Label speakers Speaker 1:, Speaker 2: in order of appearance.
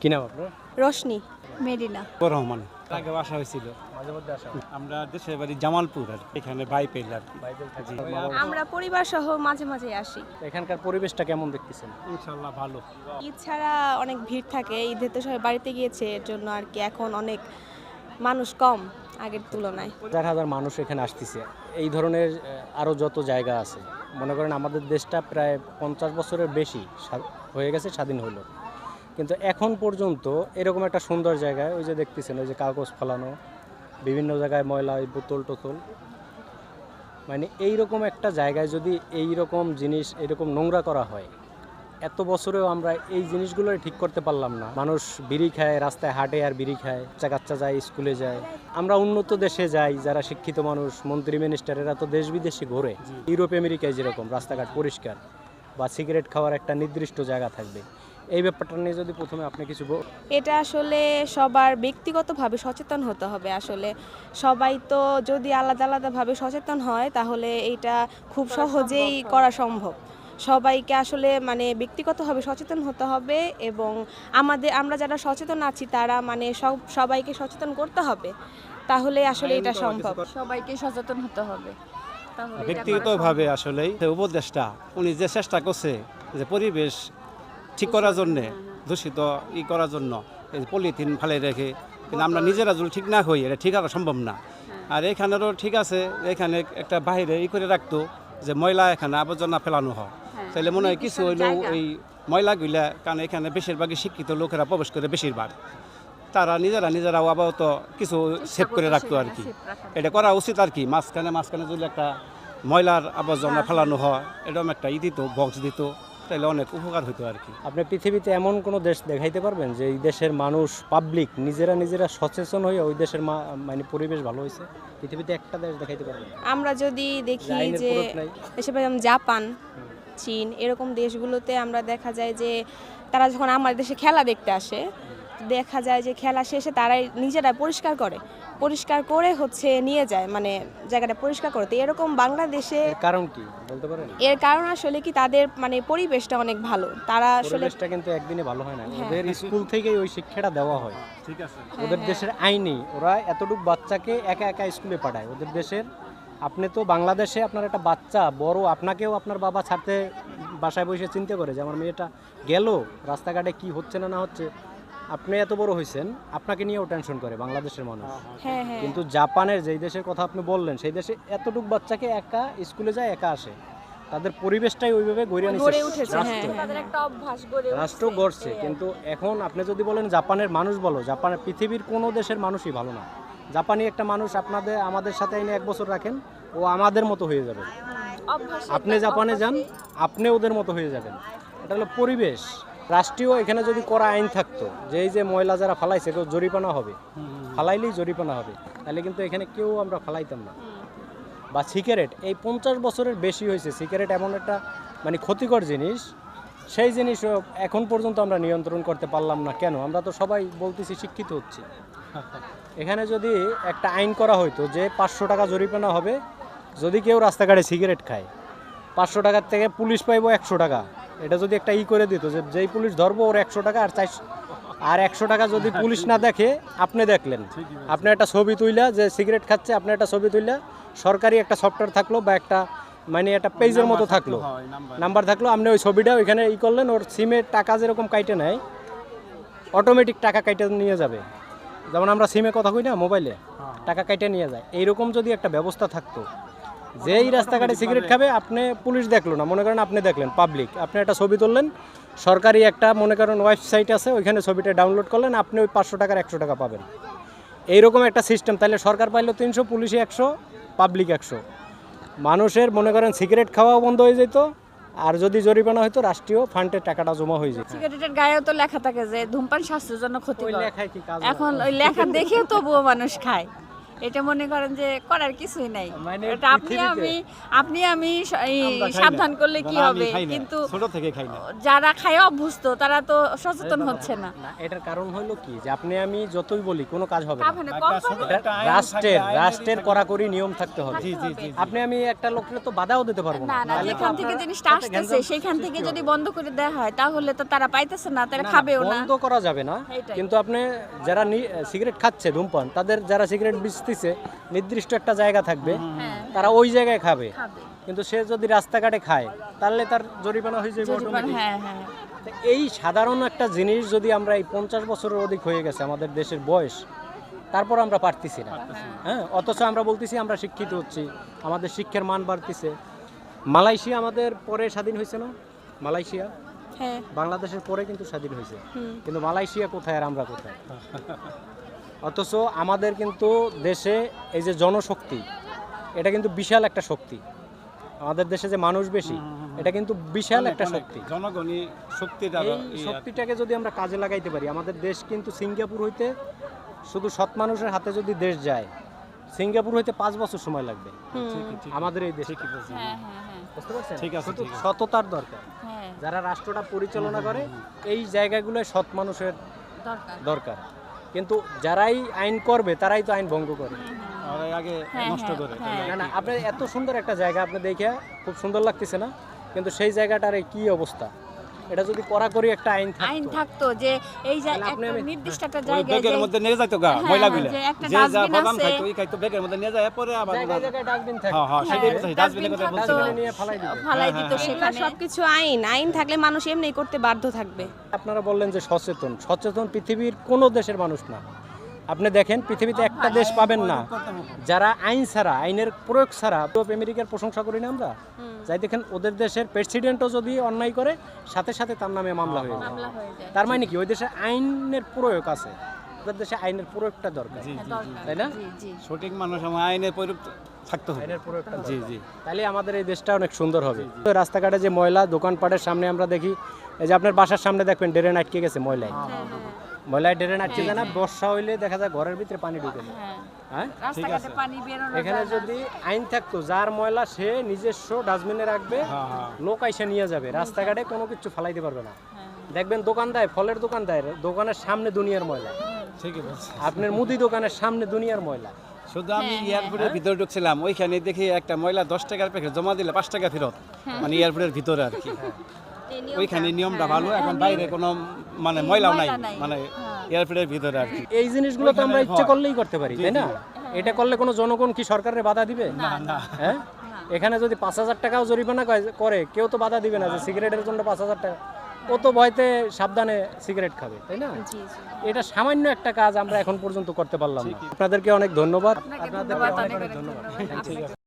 Speaker 1: কি নাম আপনার?
Speaker 2: রশনি
Speaker 3: মেরিনা।
Speaker 4: রহমান। আগে বাসা হয়েছিল।
Speaker 1: মাঝে মধ্যে আসা
Speaker 4: আমরা দেশের বাড়ি জামালপুর আর এখানে আর
Speaker 2: আমরা পরিবার সহ মাঝে মাঝে আসি।
Speaker 1: এখানকার পরিবেশটা কেমন দেখতেছেন?
Speaker 4: ইনশাল্লাহ ভালো।
Speaker 2: ঈদ ছাড়া অনেক ভিড় থাকে। ঈদে তো সবাই বাড়িতে গিয়েছে এর জন্য আর কি এখন অনেক মানুষ কম আগের তুলনায়।
Speaker 1: হাজার হাজার মানুষ এখানে আসতেছে। এই ধরনের আহ, আরও যত জায়গা আছে মনে করেন আমাদের দেশটা প্রায় পঞ্চাশ বছরের বেশি হয়ে গেছে স্বাধীন হলো। কিন্তু এখন পর্যন্ত এরকম একটা সুন্দর জায়গায় ওই যে দেখতেছেন ওই যে কাগজ ফেলানো বিভিন্ন জায়গায় ময়লা ওই বোতল টোতল। মানে এইরকম একটা জায়গায় যদি এই রকম জিনিস এরকম নোংরা করা হয় এত বছরেও আমরা এই জিনিসগুলো ঠিক করতে পারলাম না। মানুষ বিড়ি খায় রাস্তায় হাঁটে আর বিড়ি খায় বাচ্চা কাচ্চা যায় স্কুলে যায়। আমরা উন্নত দেশে যাই যারা শিক্ষিত মানুষ মন্ত্রী মিনিস্টার এরা তো দেশ বিদেশে ঘোরে। ইউরোপ আমেরিকায় যেরকম রাস্তাঘাট পরিষ্কার বা সিগারেট খাওয়ার একটা নির্দিষ্ট জায়গা থাকবে। এই ব্যাপারটা নিয়ে যদি প্রথমে আপনি কিছু বল-
Speaker 2: এটা আসলে সবার ব্যক্তিগতভাবে সচেতন হতে হবে আসলে। সবাই তো যদি আলাদা আলাদাভাবে সচেতন হয় তাহলে এটা খুব সহজেই করা সম্ভব। সবাইকে আসলে মানে ব্যক্তিগতভাবে সচেতন হতে হবে এবং আমাদের আমরা যারা সচেতন আছি তারা মানে সব সবাইকে সচেতন করতে হবে। তাহলে আসলে এটা সম্ভব।
Speaker 3: সবাইকে সচেতন হতে হবে।
Speaker 4: ব্যক্তিগতভাবে আসলে উপদেষ্টা উনি যে চেষ্টা করছে যে পরিবেশ ঠিক করার জন্যে দূষিত ই করার জন্য। এই পলিথিন ফেলে রেখে কিন্তু আমরা নিজেরা যদি ঠিক না হই এটা ঠিক করা সম্ভব না। আর এখানেরও ঠিক আছে এখানে একটা বাইরে ই করে রাখতো যে ময়লা এখানে আবর্জনা ফেলানো হয়।
Speaker 3: হ্যাঁ,
Speaker 4: তাহলে মনে হয় কিছু হইলেও এই ময়লাগুলা কারণ এখানে বেশিরভাগই শিক্ষিত লোকেরা প্রবেশ করে বেশিরভাগ। তারা নিজেরা নিজেরাও আপাতত কিছু সেভ করে রাখতো আর কি। এটা করা উচিত আর কি মাঝখানে মাঝখানে যদি একটা ময়লার আবর্জনা ফেলানো হয় এরকম একটা ই দিত বক্স দিত। তাহলে অনেক উপকার হতো আর কি।
Speaker 1: আপনি পৃথিবীতে এমন কোনো দেশ দেখাইতে পারবেন যে এই দেশের মানুষ পাবলিক নিজেরা নিজেরা সচেতন হয়ে ওই দেশের মা- মানে পরিবেশ ভালো হয়েছে পৃথিবীতে একটা দেশ দেখাইতে পারবেন?
Speaker 2: আমরা যদি দেখি যে। এসব যেমন জাপান চীন এরকম দেশগুলোতে আমরা দেখা যায় যে তারা যখন আমাদের দেশে খেলা দেখতে আসে দেখা যায় যে খেলা শেষে তারাই নিজেরা পরিষ্কার করে। পরিষ্কার করে হচ্ছে নিয়ে যায় মানে জায়গাটা পরিষ্কার করে। তো এরকম বাংলাদেশে
Speaker 1: কারণ কি বলতে পারেন?
Speaker 2: এর কারণ আসলে কি তাদের মানে পরিবেশটা অনেক ভালো। তারা আসলে
Speaker 1: পরিবেশটা কিন্তু একদিনে ভালো হয় না। ওদের স্কুল থেকেই ওই শিক্ষাটা দেওয়া হয়।
Speaker 4: ঠিক আছে।
Speaker 1: ওদের দেশের আইনে ওরা এতটুকু বাচ্চাকে একা একা স্কুলে পাঠায়। ওদের দেশের আপনি তো বাংলাদেশে আপনার একটা বাচ্চা বড় আপনাকেও আপনার বাবা ছাড়তে বাসায় বসে চিন্তা করে যে আমার মেয়েটা গেল রাস্তাঘাটে কি হচ্ছে না না হচ্ছে? আপনি এত বড় হয়েছেন আপনাকে নিয়েও টেনশন করে বাংলাদেশের মানুষ।
Speaker 2: হ্যাঁ হ্যাঁ
Speaker 1: কিন্তু জাপানের যেই দেশের কথা আপনি বললেন সেই দেশে এতটুক বাচ্চাকে একা স্কুলে যায় একা আসে। তাদের পরিবেশটাই ওইভাবে নিচ্ছে
Speaker 2: হ্যাঁ।
Speaker 1: রাষ্ট্র।
Speaker 2: হ্যাঁ
Speaker 3: তাদের একটা অভ্যাস গড়ে
Speaker 1: রাষ্ট্র
Speaker 3: উঠছে।
Speaker 1: গড়ছে কিন্তু এখন আপনি যদি বলেন জাপানের মানুষ বলো জাপানের পৃথিবীর কোনো দেশের মানুষই ভালো না। জাপানি একটা মানুষ আপনাদের আমাদের সাথে এনে এক বছর রাখেন ও আমাদের মতো হয়ে যাবে। আপনি জাপানে যান আপনি ওদের মতো হয়ে যাবেন। এটা হলো পরিবেশ। রাষ্ট্রীয় এখানে যদি করা আইন থাকতো, যে এই যে ময়লা যারা ফালাইছে কেউ জরিপানা হবে। ফালাইলেই জরিপানা হবে। তাহলে কিন্তু এখানে কেউ আমরা ফালাইতাম না। বা সিগারেট, এই পঞ্চাশ বছরের বেশি হয়েছে, সিগারেট এমন একটা মানে ক্ষতিকর জিনিস। সেই জিনিস এখন পর্যন্ত আমরা নিয়ন্ত্রণ করতে পারলাম না। কেন? আমরা তো সবাই বলতেছি, শিক্ষিত হচ্ছি। এখানে যদি একটা আইন করা হইতো যে পাঁচশো টাকা জরিমানা হবে, যদি কেউ রাস্তাঘাটে সিগারেট খায়, পাঁচশো টাকার থেকে পুলিশ পাইব একশো টাকা। এটা যদি একটা ই করে দিত যে যেই পুলিশ ধরবো ওর একশো টাকা আর চারশো আর একশো টাকা যদি পুলিশ না দেখে আপনি দেখলেন। আপনি একটা ছবি তুইলা যে সিগারেট খাচ্ছে আপনি একটা ছবি তুইলা সরকারি একটা সফটওয়্যার থাকল বা একটা মানে একটা পেজের মতো থাকল। নাম্বার থাকল আপনি ওই ছবিটা ওইখানে ই করলেন ওর সিমের টাকা যেরকম কাইটে নেয় অটোমেটিক টাকা কাইটে নিয়ে যাবে। যেমন আমরা সিমে কথা কই না মোবাইলে টাকা কাইটে নিয়ে যায়। এইরকম যদি একটা ব্যবস্থা থাকতো যেই রাস্তাঘাটে সিগারেট খাবে আপনি পুলিশ দেখল না। মনে করেন আপনি দেখলেন পাবলিক আপনি একটা ছবি তুললেন সরকারি একটা মনে করেন ওয়েবসাইট আছে ওইখানে ছবিটা ডাউনলোড করলেন আপনি ওই পাঁচশো টাকার একশো টাকা পাবেন। এইরকম একটা সিস্টেম তাহলে সরকার পাইলো তিনশো পুলিশে একশো পাবলিক একশো। মানুষের মনে করেন সিগারেট খাওয়াও বন্ধ হয়ে যেত আর যদি জরিমানা হতো রাষ্ট্রীয় ফান্ডের টাকাটা জমা হয়ে যেত।
Speaker 3: সিগারেটের গায়েও তো লেখা থাকে যে ধূমপান স্বাস্থ্যের জন্য
Speaker 1: লেখায়
Speaker 3: এখন ওই লেখা দেখেও তবুও মানুষ খায়। এটা মনে করেন যে করার কিছুই নাই।
Speaker 1: মানে
Speaker 3: এটা আপনি আমি আপনি আমি। সাবধান করলে কি হবে? কিন্তু
Speaker 4: ছোট থেকে খাই না।
Speaker 3: যারা খায় অভ্যস্ত তারা তো সচেতন হচ্ছে না।
Speaker 1: এটার কারণ হলো কি? যে আপনি আমি যতই বলি কোনো কাজ হবে না।
Speaker 4: একটা
Speaker 3: কখনো
Speaker 4: ছোট-
Speaker 1: এটা
Speaker 4: একটা আইন
Speaker 1: রাষ্ট্রের রাষ্ট্রের
Speaker 4: থাকে।
Speaker 1: কড়াকড়ি নিয়ম থাকতে হবে।
Speaker 4: জি জি জি
Speaker 1: আপনি আমি একটা লোকের তো বাধাও দিতে পারব না।
Speaker 3: না যেখান থেকে জিনিসটা আসতেছে সেখান থেকে যদি বন্ধ করে দেওয়া হয় তাহলে তো তারা পাইতেছে না তারা খাবেও না।
Speaker 1: বন্ধ করা যাবে না। কিন্তু আপনি যারা সিগারেট খাচ্ছে ধূমপান তাদের যারা সিগারেট বেচতেছে নির্দিষ্ট একটা জায়গা থাকবে তারা ওই জায়গায় খাবে। কিন্তু সে যদি রাস্তাঘাটে খায় তাহলে তার জরিমানা হয়ে যাবে।
Speaker 3: হ্যাঁ হ্যাঁ।
Speaker 1: এই সাধারণ একটা জিনিস যদি আমরা এই পঞ্চাশ বছরের অধিক হয়ে গেছে আমাদের দেশের বয়স তারপর আমরা পারতেছি না। হ্যাঁ অথচ আমরা বলতেছি আমরা শিক্ষিত হচ্ছি আমাদের শিক্ষার মান বাড়তেছে। মালয়েশিয়া আমাদের পরে স্বাধীন হয়েছে না? মালয়েশিয়া?
Speaker 2: হ্যাঁ।
Speaker 1: বাংলাদেশের পরে কিন্তু স্বাধীন হয়েছে। কিন্তু মালয়েশিয়া কোথায় আর আমরা কোথায়? অথচ আমাদের কিন্তু দেশে এই যে জনশক্তি এটা কিন্তু বিশাল একটা শক্তি। আমাদের দেশে যে মানুষ বেশি এটা কিন্তু বিশাল একটা শক্তি।
Speaker 4: জনগণই শক্তিটা
Speaker 1: এই শক্তিটাকে যদি আমরা কাজে লাগাইতে পারি আমাদের দেশ কিন্তু সিঙ্গাপুর হইতে শুধু সৎ মানুষের হাতে যদি দেশ যায় সিঙ্গাপুর হইতে পাঁচ বছর সময় লাগবে। আমাদের এই দেশে
Speaker 3: হ্যাঁ হ্যাঁ হ্যাঁ।
Speaker 1: বুঝতে পারছেন। সততার দরকার।
Speaker 3: হ্যাঁ।
Speaker 1: যারা রাষ্ট্রটা পরিচালনা করে এই জায়গাগুলোয় সৎ মানুষের
Speaker 3: দরকার।
Speaker 1: দরকার। কিন্তু যারাই আইন করবে তারাই তো আইন ভঙ্গ করে
Speaker 4: আগে
Speaker 3: হ্যাঁ,
Speaker 4: নষ্ট
Speaker 3: হ্যাঁ,
Speaker 4: করে
Speaker 3: হ্যাঁ।
Speaker 1: না না আপনার এত সুন্দর একটা জায়গা আপনি দেখে খুব সুন্দর লাগতেছে না কিন্তু সেই জায়গাটার কি অবস্থা এটা যদি কড়াকড়ি একটা আইন
Speaker 3: আইন
Speaker 1: থাকতো
Speaker 3: থাকতো যে এই যে একটা নির্দিষ্ট একটা জায়গায়
Speaker 4: ব্যাগের
Speaker 3: যে-
Speaker 4: মধ্যে নিয়ে যাইতো গা
Speaker 3: ময়লা
Speaker 4: গুলো।
Speaker 3: যে একটা
Speaker 4: যা
Speaker 3: ডাস্টবিন
Speaker 4: বাদাম
Speaker 3: আছে।
Speaker 4: খাইতো ওই খাইতো ব্যাগের মধ্যে নিয়ে যায় পরে আবার
Speaker 1: জায়গায় জায়গায় ডাস্টবিন থাকে
Speaker 4: হ্যাঁ হ্যাঁ সেটাই বলছি ডাস্টবিনের কথা
Speaker 1: বলছি। নিয়ে ফালাই দিত।
Speaker 3: ফালাই
Speaker 4: হ্যাঁ,
Speaker 3: দিত
Speaker 4: হ্যাঁ,
Speaker 3: সেখানে
Speaker 2: সবকিছু আইন। আইন থাকলে মানুষ এমনি করতে বাধ্য থাকবে।
Speaker 1: আপনারা বললেন যে সচেতন। সচেতন পৃথিবীর কোনো দেশের মানুষ না। আপনি দেখেন পৃথিবীতে একটা দেশ পাবেন না। যারা আইন ছাড়া আইনের প্রয়োগ ছাড়া ইউরোপ আমেরিকার প্রশংসা করি না আমরা? যাই দেখেন ওদের দেশের প্রেসিডেন্টও যদি অন্যায় করে সাথে সাথে তার নামে মামলা হয়ে যায়।
Speaker 3: হয়ে
Speaker 1: তার মানে কি? ওই দেশে আইনের প্রয়োগ আছে। ওদের দেশে আইনের প্রয়োগটা দরকার। তাই না?
Speaker 4: সঠিক মানুষ আমার আইনের প্রয়োগ থাকতে হবে।
Speaker 1: আইনের প্রয়োগটা
Speaker 4: জি জি।
Speaker 1: তাহলে আমাদের এই দেশটা অনেক সুন্দর হবে। তো রাস্তাঘাটে যে ময়লা দোকানপাটের সামনে আমরা দেখি এই যে আপনার বাসার সামনে দেখবেন ড্রেন আটকে গেছে ময়লায়। ময়লায় ড্রেন আটকে না বর্ষা হইলে দেখা যায় ঘরের ভিতরে পানি ঢুকে যায়।
Speaker 3: হ্যাঁ।
Speaker 1: হ্যাঁ?
Speaker 3: রাস্তাঘাটে পানি বেরোনো
Speaker 1: এখানে যদি আইন থাকতো যার ময়লা সে নিজস্ব ডাস্টবিনে রাখবে
Speaker 4: হ্যাঁ হ্যাঁ।
Speaker 1: লোক আইসা নিয়ে যাবে। রাস্তাঘাটে কোনো কিছু ফালাইতে পারবে না।
Speaker 3: হ্যাঁ।
Speaker 1: দেখবেন দোকান দেয় ফলের দোকান দেয় দোকানের সামনে দুনিয়ার ময়লা। আপনার মুদি দোকানের সামনে দুনিয়ার ময়লা।
Speaker 4: শুধু আমি
Speaker 3: হ্যাঁ,
Speaker 4: এয়ারপোর্টের ভিতরে ঢুকছিলাম ওইখানে দেখি একটা ময়লা দশ টাকার প্যাকেট জমা দিলে পাঁচ টাকা ফেরত। মানে এয়ারপোর্টের ভিতরে আর কি। ওইখানে নিয়মটা ভালো এখন বাইরে কোনো মানে ময়লাও নাই মানে
Speaker 3: হ্যাঁ।
Speaker 4: এয়ারপোর্টের ভিতরে আর কি।
Speaker 1: এই জিনিসগুলো তো আমরা ইচ্ছে করলেই করতে পারি তাই না? এটা করলে কোনো জনগণ কি সরকারের বাধা দিবে?
Speaker 3: না না।
Speaker 1: হ্যাঁ? এখানে যদি পাঁচ হাজার টাকাও জরিমানা করে- কেউ তো বাধা দিবে না যে সিগারেটের জন্য পাঁচ হাজার টাকা। ও তো ভয়তে সাবধানে সিগারেট খাবে তাই না?
Speaker 2: জি জি।
Speaker 1: এটা সামান্য একটা কাজ আমরা এখন পর্যন্ত করতে পারলাম না। আপনাদেরকে অনেক ধন্যবাদ। আপনাদেরকে অনেক ধন্যবাদ।